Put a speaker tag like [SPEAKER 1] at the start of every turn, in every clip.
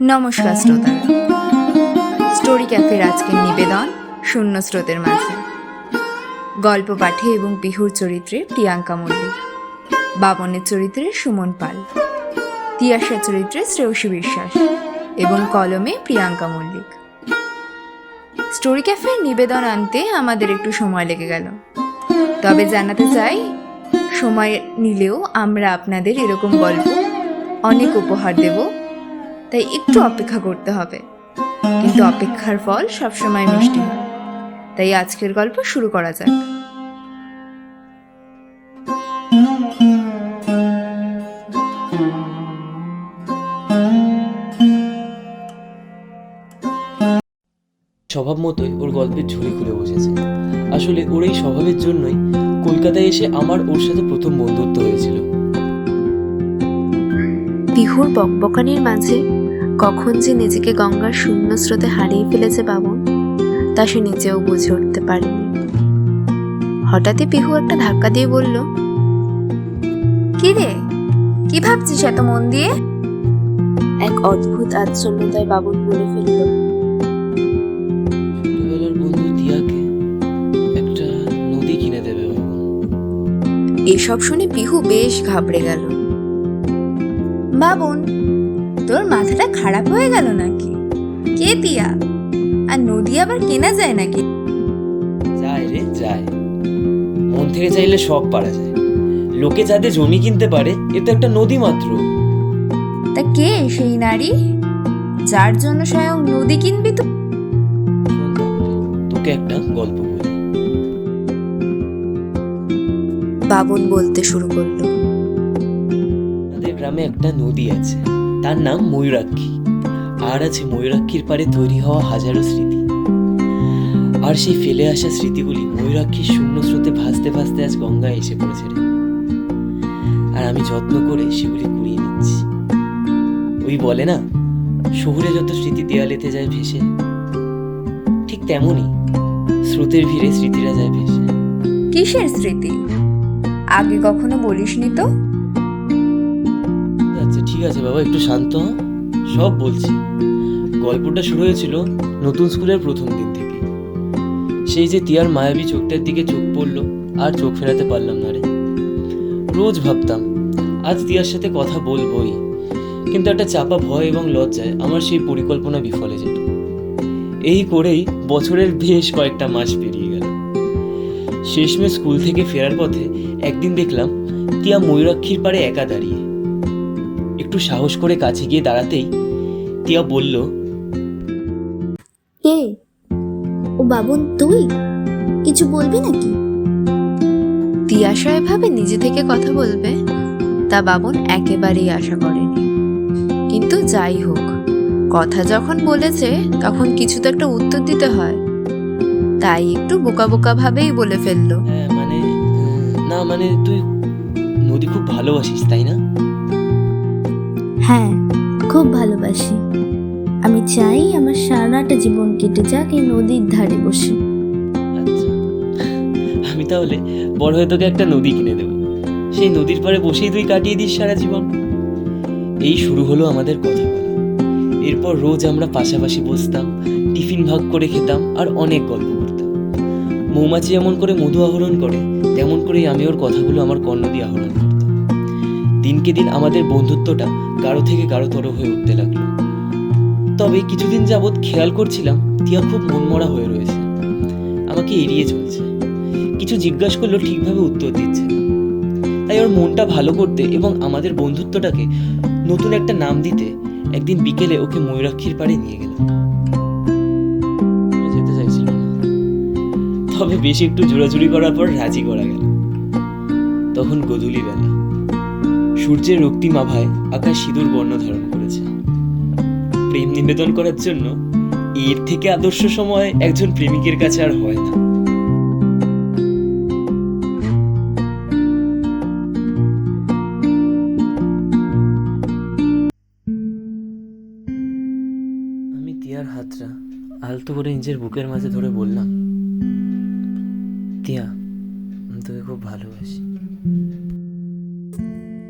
[SPEAKER 1] নমস্কার শ্রোতারা স্টোরি ক্যাফের আজকের নিবেদন শূন্য স্রোতের মাঝে। গল্প পাঠে এবং বিহুর চরিত্রে প্রিয়াঙ্কা মল্লিক বাবনের চরিত্রে সুমন পাল তিয়াশা চরিত্রে শ্রেয়সী বিশ্বাস এবং কলমে প্রিয়াঙ্কা মল্লিক। স্টোরি ক্যাফের নিবেদন আনতে আমাদের একটু সময় লেগে গেল। তবে জানাতে চাই সময় নিলেও আমরা আপনাদের এরকম গল্প অনেক উপহার দেব তাই একটু অপেক্ষা করতে হবে। কিন্তু অপেক্ষার ফল সবসময় মিষ্টি। হয় তাই আজকের গল্প শুরু করা যাক।
[SPEAKER 2] স্বভাব মতোই ওর গল্পের ঝুড়ি খুলে বসেছে। আসলে ওর এই স্বভাবের জন্যই কলকাতায় এসে আমার ওর সাথে প্রথম বন্ধুত্ব হয়েছিল।
[SPEAKER 3] বিহুর বকবকানির মাঝে কখন যে নিজেকে গঙ্গার শূন্য স্রোতে হারিয়ে ফেলেছে বাবন তা সে নিজেও বুঝে উঠতে পারেনি। হঠাৎই পিহু একটা ধাক্কা দিয়ে বলল
[SPEAKER 1] কি রে? কি ভাবছিস এত মন দিয়ে?
[SPEAKER 3] এক অদ্ভুত আচ্ছন্নতায় বাবন বলে ফেলল
[SPEAKER 1] এসব শুনে পিহু বেশ ঘাবড়ে গেল। বাবন তোর মাথাটা খারাপ হয়ে গেল নাকি? কে তিয়া আর নদী আবার কেনা যায় নাকি?
[SPEAKER 2] যায় রে যায়। মন থেকে চাইলে সব পারা যায়। লোকে যাতে জমি কিনতে পারে এ তো একটা নদী মাত্র।
[SPEAKER 1] তা কে সেই নারী? যার জন্য স্বয়ং নদী কিনবি তো
[SPEAKER 2] তোকে একটা গল্প বলি।
[SPEAKER 3] বাবন বলতে শুরু করল।
[SPEAKER 2] আমাদের গ্রামে একটা নদী আছে। তার নাম ময়ূরাক্ষী। আর আছে ময়ূরাক্ষীর পাড়ে তৈরি হওয়া হাজারো স্মৃতি। আর সেই ফেলে আসা স্মৃতিগুলি ময়ূরাক্ষীর শূন্য স্রোতে ভাসতে ভাসতে আজ গঙ্গায় এসে পড়েছে রে। আর আমি যত্ন করে সেগুলি কুড়িয়ে নিচ্ছি। ওই বলে না, শহুরে যত স্মৃতি দেয়ালেতে যায় ভেসে, ঠিক তেমনই স্রোতের ভিড়ে স্মৃতিরা যায় ভেসে।
[SPEAKER 1] কিসের স্মৃতি? আগে কখনো বলিসনি তো?
[SPEAKER 2] ঠিক আছে বাবা, একটু শান্ত সব বলছি। গল্পটা শুরু হয়েছিল নতুন স্কুলের প্রথম দিন থেকে। সেই যে তিয়ার মায়াবী চোখটার দিকে চোখ পড়ল, আর চোখ ফেরাতে পারলাম না রে। রোজ ভাবতাম, আজ তিয়ার সাথে কথা বলবোই। কিন্তু একটা চাপা ভয় এবং লজ্জায় আমার সেই পরিকল্পনা বিফলে যেত। এই করেই বছরের বেশ কয়েকটা মাস পেরিয়ে গেল। শেষমে স্কুল থেকে ফেরার পথে একদিন দেখলাম, তিয়া ময়ূরাক্ষীর পাড়ে একা দাঁড়িয়ে। একটু সাহস করে কাছে গিয়ে দাঁড়াতেই টিয়া বলল
[SPEAKER 4] কে ও বাবন তুই? কিছু বলবি নাকি?
[SPEAKER 3] তিয়াশা এভাবে নিজে থেকে কথা বলবে তা বাবন একেবারেই আশা করেনি। কিন্তু যাই হোক কথা যখন বলেছে তখন কিছু তো একটা উত্তর দিতে হয়। তাই একটু বোকা বোকা ভাবেই বলে ফেলল।
[SPEAKER 2] হ্যাঁ মানে না মানে তুই নদী খুব ভালোবাসিস তাই না?
[SPEAKER 4] হ্যাঁ খুব ভালোবাসি। আমি চাই আমার সারাটা জীবন কেটে যাক এই নদীর ধারে বসে।
[SPEAKER 2] আচ্ছা আমি তাহলে বড় হয়ে তোকে একটা নদী কিনে দেবো। সেই নদীর পাড়ে বসেই তুই কাটিয়ে দিস সারা জীবন। এই শুরু হলো আমাদের কথা। বলা এরপর রোজ আমরা পাশাপাশি বসতাম, টিফিন ভাগ করে খেতাম আর অনেক গল্প করতাম। মৌমাছি যেমন করে মধু আহরণ করে, তেমন করেই আমি ওর কথাগুলো আমার কর্ণ দিয়ে আহরণ করতাম। দিনকে দিন আমাদের বন্ধুত্বটা গাঢ় থেকে গাঢ়তর হয়ে উঠতে লাগল। তবে কিছুদিন যাবৎ খেয়াল করছিলাম টিয়া খুব মনমরা হয়ে রয়েছে। আমাকে এড়িয়ে চলছে। কিছু জিজ্ঞাসা করলেও ঠিকভাবে উত্তর দিচ্ছে তাই ওর মনটা ভালো করতে এবং আমাদের বন্ধুত্বটাকে নতুন একটা নাম দিতে একদিন বিকেলে ওকে ময়ূরাক্ষীর পাড়ে নিয়ে গেলাম। যেতে চাইছিল তবে বেশি একটু জোড়াজুড়ি করার পর রাজি করা গেল। তখন গধূলি বেলা। সূর্যের রক্তিম আভায় আকাশ সিঁদুর বর্ণ ধারণ করেছে। প্রেম নিবেদন করার জন্য এর থেকে আদর্শ সময় একজন প্রেমিকের কাছে আর হয় না। আমি তিয়ার হাতটা আলতো করে নিজের বুকের মাঝে ধরে বললাম, তিয়া, আমি তোকে খুব ভালোবাসি।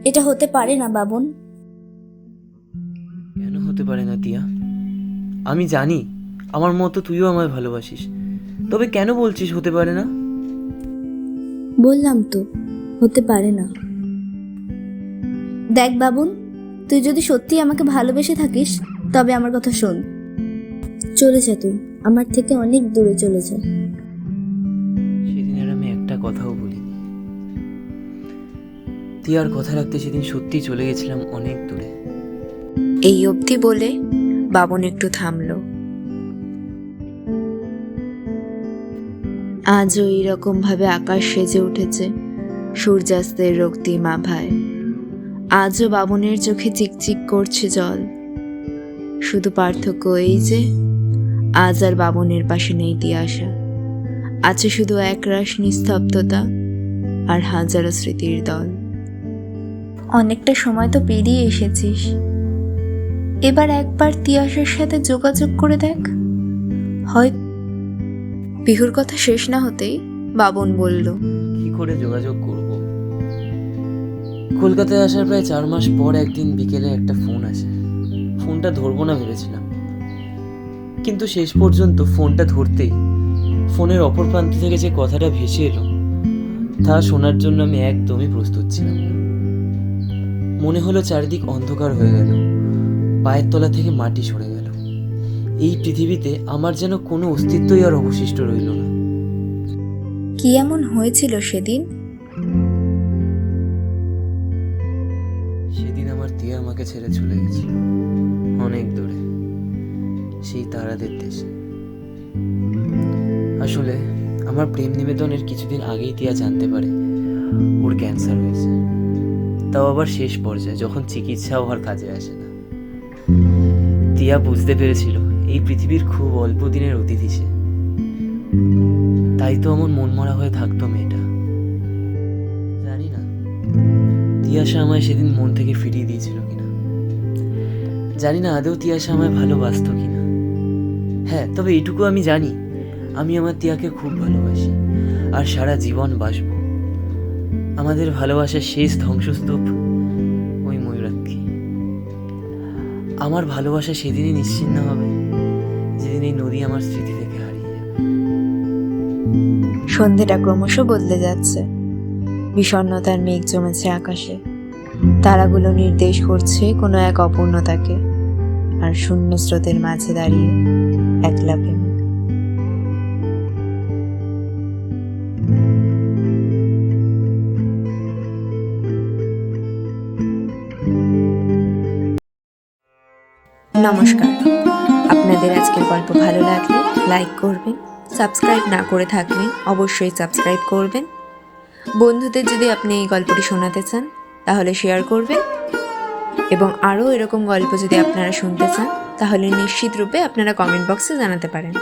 [SPEAKER 4] এটা হতে পারে না বাবন।
[SPEAKER 2] কেন হতে পারে না তিয়া আমি জানি আমার মতো তুইও আমায় ভালোবাসিস। তবে কেন বলছিস হতে পারে না?
[SPEAKER 4] বললাম তো হতে পারে না। দেখ বাবুন তুই যদি সত্যি আমাকে ভালোবেসে থাকিস তবে আমার কথা শোন। চলে যা তুই আমার থেকে অনেক দূরে চলে যা।
[SPEAKER 2] তিয়ার কথা রাখতে সেদিন সত্যি চলে গেছিলাম অনেক দূরে।
[SPEAKER 3] এই অবধি বলে বাবন একটু থামলো। আজও এইরকম ভাবে আকাশ সেজে উঠেছে, সূর্যাস্তের রক্তিম আভায় আজও বাবনের চোখে চিকচিক করছে জল। শুধু পার্থক্য এই যে, আজ আর বাবনের পাশে নেই তিয়াসা আছে শুধু একরাশ নিস্তব্ধতা আর হাজারো স্মৃতির দল।
[SPEAKER 1] অনেকটা সময় তো পেরিয়ে এসেছিস। এবার একবার তিয়াসের সাথে যোগাযোগ করে দেখ। হয়
[SPEAKER 3] বিহুর কথা শেষ না হতেই বাবন বলল,
[SPEAKER 2] কি করে যোগাযোগ করব? কলকাতায় আসার প্রায় চার মাস পর একদিন বিকেলে একটা ফোন আসে। ফোনটা ধরবো না ভেবেছিলাম। কিন্তু শেষ পর্যন্ত ফোনটা ধরতেই ফোনের অপর প্রান্ত থেকে যে কথাটা ভেসে এলো, তা শোনার জন্য আমি একদমই প্রস্তুত ছিলাম না। মনে হলো চারিদিক অন্ধকার হয়ে গেল। পায়ের তলা থেকে মাটি সরে গেল। এই পৃথিবীতে আমার যেন কোনো অস্তিত্বই আর অবশিষ্ট রইল না।
[SPEAKER 1] কি এমন হয়েছিল সেদিন?
[SPEAKER 2] সেদিন আমার তিয়া আমাকে ছেড়ে চলে গেছিল অনেক দূরে সেই তারাদের দেশে। আসলে আমার প্রেম নিবেদনের কিছুদিন আগেই তিয়া জানতে পারে ওর ক্যান্সার হয়েছে। তাও আবার শেষ পর্যায়ে যখন চিকিৎসাও আর কাজে আসে না। তিয়া বুঝতে পেরেছিল, এই পৃথিবীর খুব অল্প দিনের অতিথি সে। তাই তো এমন মনমরা হয়ে থাকতো মেয়েটা। জানি না তিয়াশা আমায় সেদিন মন থেকে ফিরিয়ে দিয়েছিল কিনা। জানি না আদৌ তিয়াশা আমায় ভালোবাসতো কিনা। হ্যাঁ তবে এটুকু আমি জানি, আমি আমার তিয়াকে খুব ভালোবাসি, আর সারা জীবন বাসব। আমাদের ভালোবাসার শেষ ধ্বংসস্তূপ ওই ময়ূরাক্ষী। আমার ভালোবাসা সেদিনই নিশ্চিন্ন হবে, যেদিন এই নদী আমার স্মৃতি থেকে হারিয়ে যাবে।
[SPEAKER 3] সন্ধেটা ক্রমশ বদলে যাচ্ছে। বিষণ্ণতার মেঘ জমেছে আকাশে। তারাগুলো নির্দেশ করছে কোনো এক অপূর্ণতাকে। আর শূন্য স্রোতের মাঝে দাঁড়িয়ে একলা প্রেমিক। নমস্কার। আপনাদের আজকের গল্প ভালো লাগলে লাইক করবেন, সাবস্ক্রাইব না করে থাকলে অবশ্যই সাবস্ক্রাইব করবেন। বন্ধুদের যদি আপনি এই গল্পটি শোনাতে চান, তাহলে শেয়ার করবেন। এবং আরও এরকম গল্প যদি আপনারা শুনতে চান, তাহলে নিশ্চিত রূপে আপনারা কমেন্ট বক্সে জানাতে পারেন।